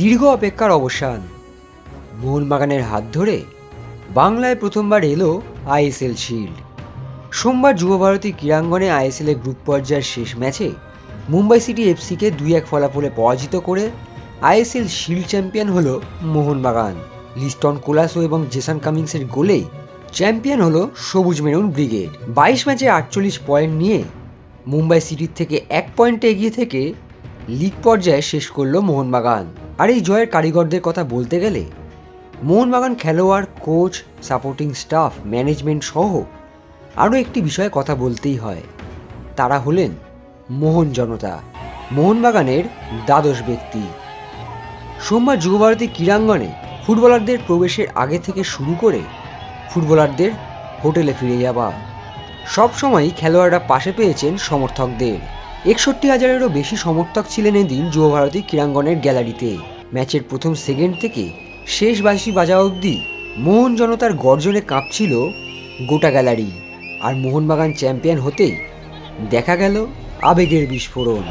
দীর্ঘ অপেক্ষার অবসান। মোহনবাগানের হাত ধরে বাংলায় প্রথমবার এলো আইএসএল শিল্ড। সোমবার যুবভারতী ক্রীড়াঙ্গনে আইএসএল গ্রুপ পর্যায়ের শেষ ম্যাচে মুম্বাই সিটি এফসিকে দুই এক ফলাফলে পরাজিত করে আইএসএল শিল্ড চ্যাম্পিয়ন হলো মোহনবাগান। লিস্টন কোলাসো এবং জেসান কামিংসের গোলেই চ্যাম্পিয়ন হলো সবুজ মেরুন ব্রিগেড। বাইশ ম্যাচে আটচল্লিশ পয়েন্ট নিয়ে মুম্বাই সিটির থেকে এক পয়েন্টে এগিয়ে থেকে লিগ পর্যায়ে শেষ করল মোহনবাগান। আর এই জয়ের কারিগরদের কথা বলতে গেলে, মোহনবাগান খেলোয়াড়, কোচ, সাপোর্টিং স্টাফ, ম্যানেজমেন্ট সহ আরও একটি বিষয়ে কথা বলতেই হয়। তারা হলেন মোহন জনতা, মোহনবাগানের দ্বাদশ ব্যক্তি। সোমবার যুবভারতী ক্রীড়াঙ্গনে ফুটবলারদের প্রবেশের আগে থেকে শুরু করে ফুটবলারদের হোটেলে ফিরে যাওয়া। সব সময়ই খেলোয়াড়রা পাশে পেয়েছেন সমর্থকদের। একষট্টি হাজারেরও বেশি সমর্থক ছিলেন এদিন যুবভারতী ক্রীড়াঙ্গনের গ্যালারিতে। ম্যাচের প্রথম সেকেন্ড থেকে শেষ বাঁশি বাজা অবধি মোহন জনতার গর্জনে কাঁপছিল গোটা গ্যালারি। আর মোহনবাগান চ্যাম্পিয়ন হতেই দেখা গেল আবেগের বিস্ফোরণ।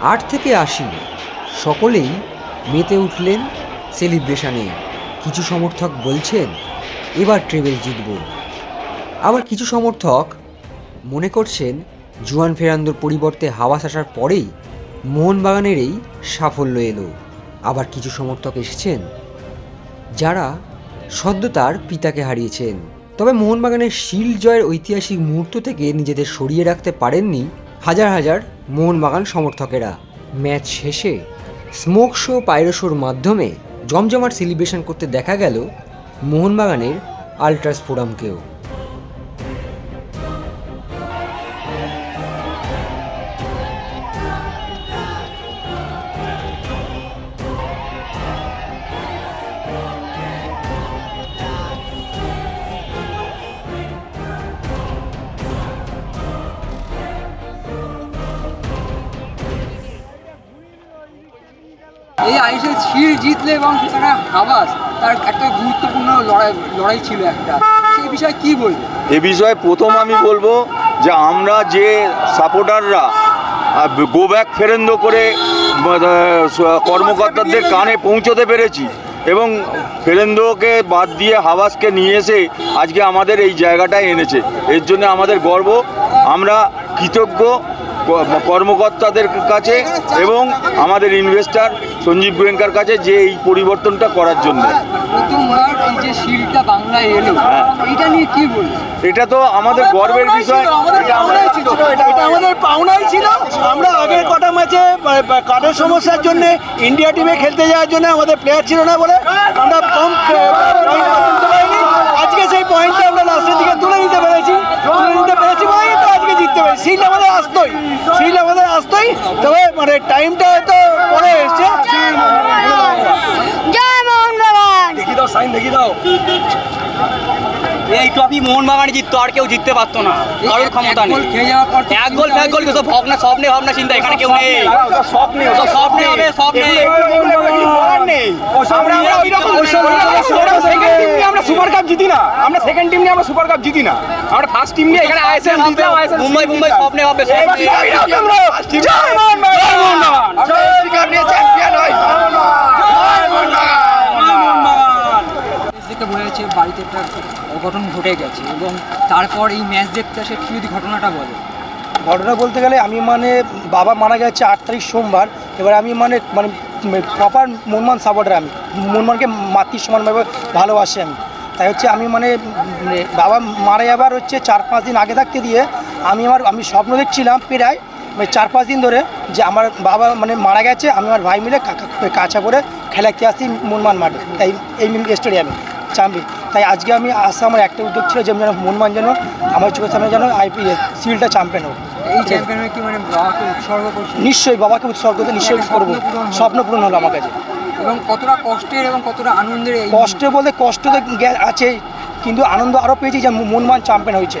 আট থেকে আশি সকলেই মেতে উঠলেন সেলিব্রেশনে। কিছু সমর্থক বলছেন, এবার ট্রেবেল জিতব। আবার কিছু সমর্থক মনে করছেন জুয়ান ফেরান্দোর পরিবর্তে হাওয়াস আসার পরেই মোহনবাগানের এই সাফল্য এলো। আবার কিছু সমর্থক এসেছেন, যারা সদ্য তার পিতাকে হারিয়েছেন। তবে মোহনবাগানের শিল জয়ের ঐতিহাসিক মুহূর্ত থেকে নিজেদের সরিয়ে রাখতে পারেননি হাজার হাজার মোহনবাগান সমর্থকেরা। ম্যাচ শেষে স্মোক শো পাইরো শোর মাধ্যমে জমজমাট সেলিব্রেশন করতে দেখা গেল মোহনবাগানের আল্ট্রাস ফোরামকেও। এই আইএসএল শিল্ড জিতলে এবং সেখানে হাবাস, তার একটা গুরুত্বপূর্ণ লড়াই লড়াই ছিল একটা। সেই বিষয়ে কি বলবে? এ বিষয়ে প্রথম আমি বলব যে আমরা যে সাপোর্টাররা গো ব্যাক ফেরেন্দ করে কর্মকর্তাদের কানে পৌঁছতে পেরেছি এবং ফেরেন্দোকে বাদ দিয়ে হাওয়াসকে নিয়ে এসে আজকে আমাদের এই জায়গাটায় এনেছে। এর জন্য আমাদের গর্ব। আমরা কৃতজ্ঞ। কর্মকর্তাদের কাছে এবং আমাদের ইনভেস্টার সঞ্জীব গোয়েঙ্কার কাছে যে এই পরিবর্তনটা করার জন্য। হ্যাঁ। এটা তো আমাদের গর্বের বিষয়। এটা আমাদের পাওনাই ছিল আমরা আগের কটা ম্যাচে কার্ডের সমস্যার জন্য ইন্ডিয়া টিমে খেলতে যাওয়ার জন্য আমাদের প্লেয়ার ছিল না বলে আমরা কম পয়েন্ট তুলতে পারিনি আজকে সেই পয়েন্টটা আমরা লাস্টের দিকে তুলে নিতে পেরেছি তুলে নিতে পেরেছি বলেই তো আজকে জিততে পেরেছি সিল আমাদের আসতোই সিল আমাদের আসতোই তবে মানে টাইমটা হয়তো এসছে জয় মোহনবাগান দেখি দাও সাইন দেখি দাও। এই ট্রফি মোহনবাগান জিততো আর কেউ জিততে পারতো না। কারোর ক্ষমতা নেই। এক গোল এক গোল সব ভাবনা স্বপ্নে ভাবনা চিন্তা এখানে কেউ নেই। স্বপ্নে স্বপ্নে হবে স্বপ্নে। আমরা আমরা ওইরকম সেকেন্ড টিম নিয়ে আমরা সুপার কাপ জিতি না। আমরা সেকেন্ড টিম নিয়ে আমরা সুপার কাপ জিতি না। আমরা ফার্স্ট টিম নিয়ে এখানে আইএসএল মুম্বাই মুম্বাই স্বপ্নে হবে স্বপ্নে জয় মোহনবাগান নিয়ে চ্যাম্পিয়ন হয় দেখে বোঝা যাচ্ছে বাড়িতে একটা অঘটন ঘটে গেছে এবং তারপর এই ম্যাচ দেখতে আসে একটু যদি ঘটনাটা বলে? ঘটনা বলতে গেলে আমি মানে বাবা মারা গেছে আট তারিখ সোমবার, এবার আমি মানে মানে প্রপার মনমান সাপোর্টার আমি। মনমানকে মাতৃ সমানভাবে ভালোবাসি আমি। তাই হচ্ছে আমি মানে মানে বাবা মারা যাবার হচ্ছে চার পাঁচ দিন আগে থাকতে দিয়ে আমি আমার, আমি স্বপ্ন দেখছিলাম প্রায় মানে চার পাঁচ দিন ধরে যে আমার বাবা মানে মারা গেছে, আমি আমার ভাই মিলে কা- কা- কাছা করে খেলাতে আসি মনমান মাঠে। তাই এই স্টেডিয়ামে চাম্পি তাই আজকে আমি আসা আমার একটা উদ্যোগ ছিল যে আমি যেন মনমান যেন আমার চোখের সামনে যেন আইপি সিলটা চ্যাম্পিয়ন হোক। এই চ্যাম্পিয়ন কি মানে নিশ্চয়ই বাবাকে উৎসর্গ করতে নিশ্চয়ই করব। স্বপ্ন পূরণ হলো। আমার কাছে। এবং কতটা কষ্টের এবং কতটা আনন্দের কষ্টে বলতে কষ্ট তো আছে আছেই কিন্তু আনন্দ আরও পেয়েছি যে মনমান চ্যাম্পিয়ন হয়েছে।